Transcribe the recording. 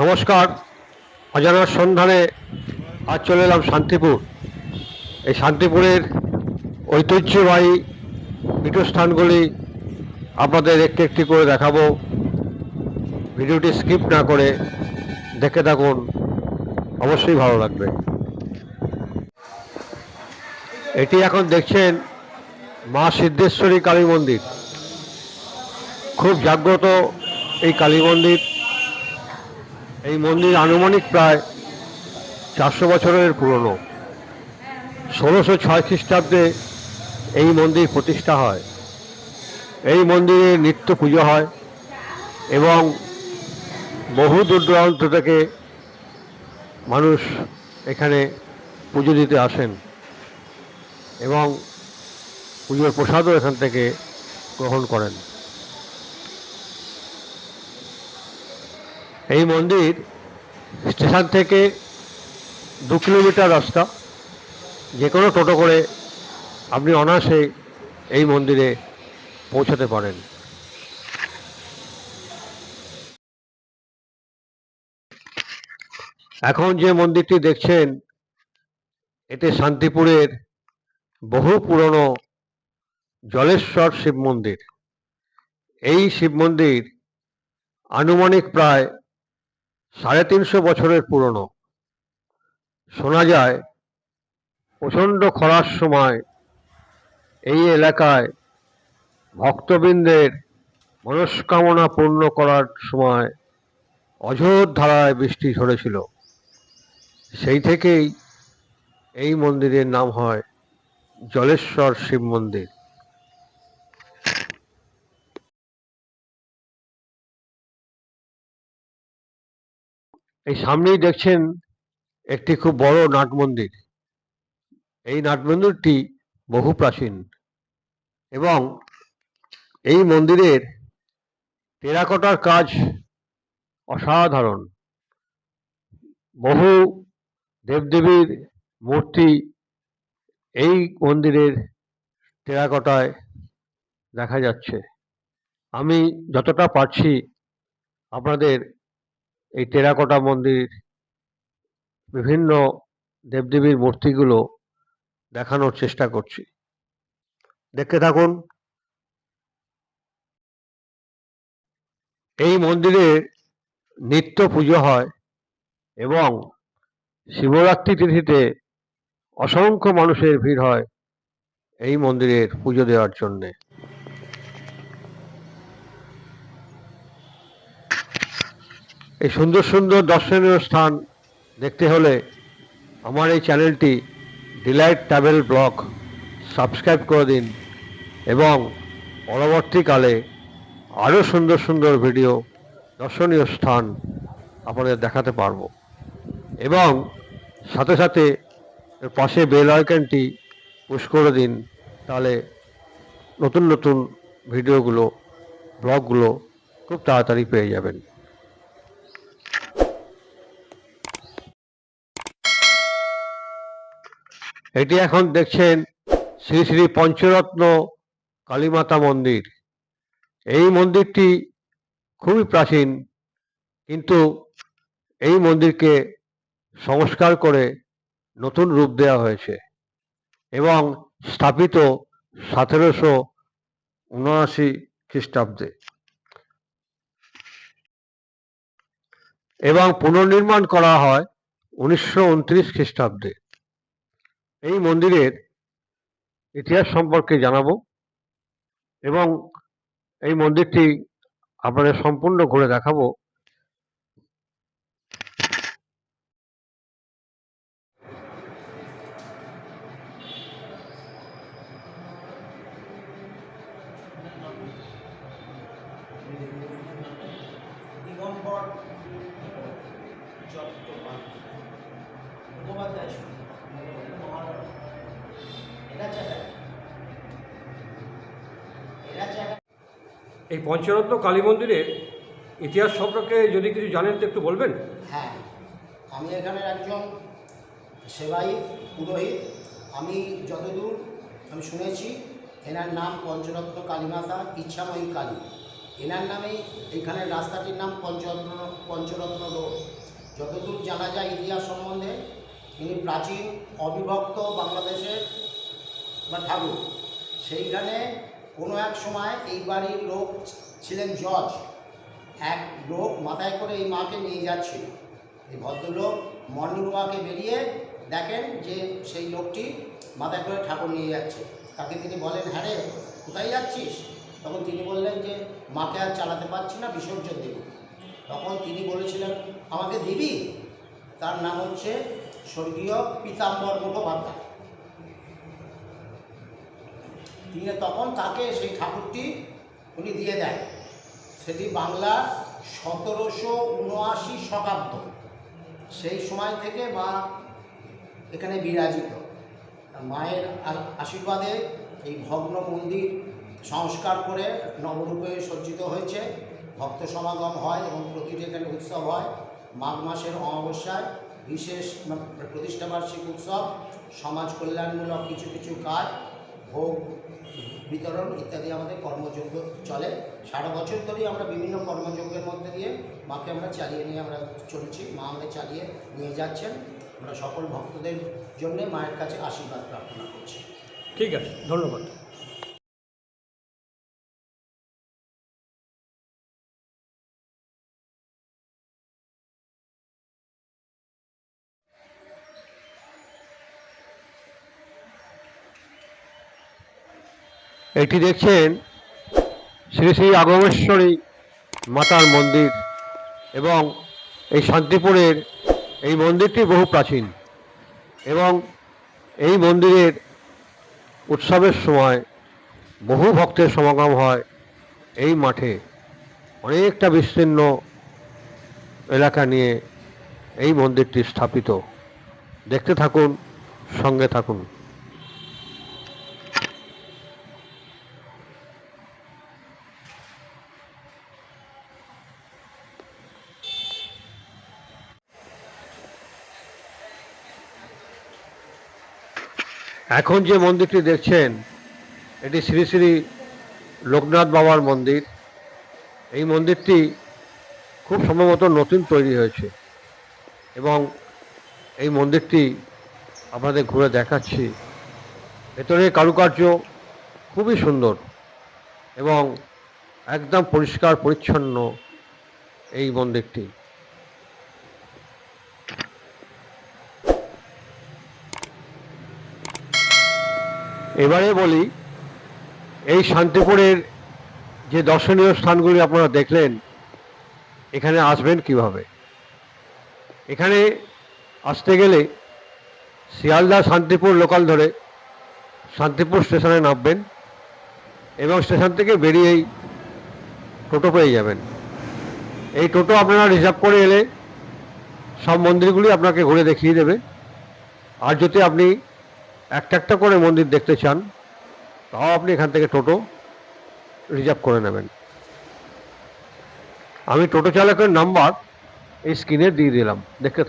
নমস্কার। অজানার সন্ধানে আজ চলে এলাম শান্তিপুর। এই শান্তিপুরের ঐতিহ্যবাহী পীঠস্থানগুলি আপনাদের একটি একটি করে দেখাবো। ভিডিওটি স্কিপ না করে দেখে থাকুন। অবশ্যই ভালো লাগবে। এটি এখন দেখছেন মা সিদ্ধেশ্বরী কালী মন্দির। খুব জাগ্রত এই কালী মন্দির। এই মন্দির আনুমানিক প্রায় চারশো বছরের পুরনো। ষোলোশো ছয় খ্রিস্টাব্দে এই মন্দির প্রতিষ্ঠা হয়। এই মন্দিরে নিত্য পুজো হয় এবং বহু দূর দূরান্ত থেকে মানুষ এখানে পুজো দিতে আসেন এবং পুজোর প্রসাদও এখান থেকে গ্রহণ করেন। এই মন্দির স্টেশন থেকে দু কিলোমিটার রাস্তা। যে কোনো টোটো করে আপনি অনায়াসে এই মন্দিরে পৌঁছাতে পারেন। এখন যে মন্দিরটি দেখছেন, এতে শান্তিপুরের বহু পুরনো জলেশ্বর শিব মন্দির। এই শিব মন্দির আনুমানিক প্রায় সাড়ে তিনশো বছরের পুরনো। শোনা যায়, প্রচণ্ড খরার সময় এই এলাকায় ভক্তবৃন্দের মনস্কামনা পূর্ণ করার সময় অঝোর ধারায় বৃষ্টি ঝরেছিল। সেই থেকেই এই মন্দিরের নাম হয় জলেশ্বর শিব মন্দির। এই সামনেই দেখছেন একটি খুব বড় নাট মন্দির এই নাট মন্দিরটি বহু প্রাচীন এবং এই মন্দিরের টেরাকোটার কাজ অসাধারণ। বহু দেবদেবীর মূর্তি এই মন্দিরের টেরাকোটায় দেখা যাচ্ছে। আমি যতটা পারছি আপনাদের এই টেরাকোটা মন্দির, বিভিন্ন দেবদেবীর মূর্তিগুলো দেখানোর চেষ্টা করছি। দেখতে থাকুন। এই মন্দিরে নিত্য পুজো হয় এবং শিবরাত্রি তিথিতে অসংখ্য মানুষের ভিড় হয় এই মন্দিরের পুজো দেওয়ার জন্যে। এই সুন্দর সুন্দর দর্শনীয় স্থান দেখতে হলে আমার এই চ্যানেলটি ডিলাইট ট্রাভেল ব্লগ সাবস্ক্রাইব করে দিন এবং পরবর্তীকালে আরও সুন্দর সুন্দর ভিডিও দর্শনীয় স্থান আপনাদের দেখাতে পারব। এবং সাথে সাথে পাশে বেল আইকনটি পুশ করে দিন, তাহলে নতুন নতুন ভিডিওগুলো, ব্লগগুলো খুব তাড়াতাড়ি পেয়ে যাবেন। এটি এখন দেখছেন শ্রী শ্রী পঞ্চরত্ন কালীমাতা মন্দির। এই মন্দিরটি খুবই প্রাচীন, কিন্তু এই মন্দিরকে সংস্কার করে নতুন রূপ দেওয়া হয়েছে এবং স্থাপিত সতেরোশো উনআশি খ্রিস্টাব্দে। এবং পুনর্নির্মাণ করা হয় উনিশশো উনত্রিশ খ্রিস্টাব্দে। এই মন্দিরের ইতিহাস সম্পর্কে জানাব এবং এই মন্দিরটি আপনাদের সম্পূর্ণ ঘুরে দেখাবো। দিগম্বর চট্টোপাধ্যায় এই পঞ্চরত্ন কালী মন্দিরের ইতিহাস সম্পর্কে যদি কিছু জানেন তো একটু বলবেন? হ্যাঁ আমি এখানের একজন সেবাই পুরোহিত। আমি যতদূর আমি শুনেছি, এনার নাম পঞ্চরত্ন কালীমাতা ইচ্ছাময়ী কালী। এনার নামেই এইখানের রাস্তাটির নাম পঞ্চরত্ন পঞ্চরত্ন রোড। যতদূর জানা যায় ইতিহাস সম্বন্ধে ইনি প্রাচীন অবিভক্ত বাংলাদেশের বা ঠাকুর, সেইখানে কোনো এক সময় এই বাড়ির লোক ছিলেন জজ। এক লোক মাথায় করে এই মাকে নিয়ে যাচ্ছিল। এই ভদ্রলোক মর্নিং ওয়াকে বেরিয়ে দেখেন যে সেই লোকটি মাথায় করে ঠাকুর নিয়ে যাচ্ছে। তাকে তিনি বলেন হ্যাঁ রে, কোথায় যাচ্ছিস? তখন তিনি বললেন যে, মাকে আর চালাতে পারছি না, বিসর্জন দেব। তখন তিনি বলেছিলেন, আমাকে দিবি? তার নাম হচ্ছে স্বর্গীয় পীতাম্বর মুখোপাধ্যায়। তিনি তখন তাকে সেই ঠাকুরটি উনি দিয়ে দেন। সেটি বাংলার সতেরোশো উনআশি শতাব্দ। সেই সময় থেকে মা এখানে বিরাজিত। মায়ের আশীর্বাদে এই ভগ্ন মন্দির সংস্কার করে নবরূপে সজ্জিত হয়েছে। ভক্ত সমাগম হয় এবং প্রতিটি এখানে উৎসব হয়। মাঘ মাসের অমাবস্যায় বিশেষ মানে প্রতিষ্ঠাবার্ষিক উৎসব, সমাজ কল্যাণমূলক কিছু কিছু কাজ, ভোগ, বিতরণ ইত্যাদি আমাদের কর্মযজ্ঞ চলে। সারা বছর ধরেই আমরা বিভিন্ন কর্মযজ্ঞের মধ্যে দিয়ে মাকে আমরা চালিয়ে নিয়ে আমরা চলছি, মা আমাদের চালিয়ে নিয়ে যাচ্ছেন। আমরা সকল ভক্তদের জন্য মায়ের কাছে আশীর্বাদ প্রার্থনা করছি। ঠিক আছে, ধন্যবাদ। এটি দেখছেন শ্রী শ্রী আগমেশ্বরী মাতার মন্দির এবং এই শান্তিপুরের এই মন্দিরটি বহু প্রাচীন এবং এই মন্দিরের উৎসবের সময় বহু ভক্তের সমাগম হয় এই মাঠে। অনেকটা বিস্তীর্ণ এলাকা নিয়ে এই মন্দিরটি স্থাপিত। দেখতে থাকুন, সঙ্গে থাকুন। এখন যে মন্দিরটি দেখছেন, এটি শ্রী শ্রী লোকনাথ বাবার মন্দির। এই মন্দিরটি খুব সম্ভবত নতুন তৈরি হয়েছে এবং এই মন্দিরটি আপনাদের ঘুরে দেখাচ্ছি। ভেতরে কারুকার্য খুবই সুন্দর এবং একদম পরিষ্কার, পরিচ্ছন্ন এই মন্দিরটি। এবারে বলি, এই শান্তিপুরের যে দর্শনীয় স্থানগুলি আপনারা দেখলেন, এখানে আসবেন কীভাবে? এখানে আসতে গেলে শিয়ালদা শান্তিপুর লোকাল ধরে শান্তিপুর স্টেশনে নামবেন এবং স্টেশন থেকে বেরিয়েই টোটো পেয়ে যাবেন। এই টোটো আপনারা রিজার্ভ করে এলে সব মন্দিরগুলি আপনাকে ঘুরে দেখিয়ে দেবে। আর যদি আপনি একটা একটা করে মন্দির দেখতে চান, তাও আপনি এখান থেকে টোটো রিজার্ভ করে নেবেন। আমি টোটো চালকের নাম্বার এই স্ক্রিনে দিয়ে দিলাম, দেখতে থাকুন।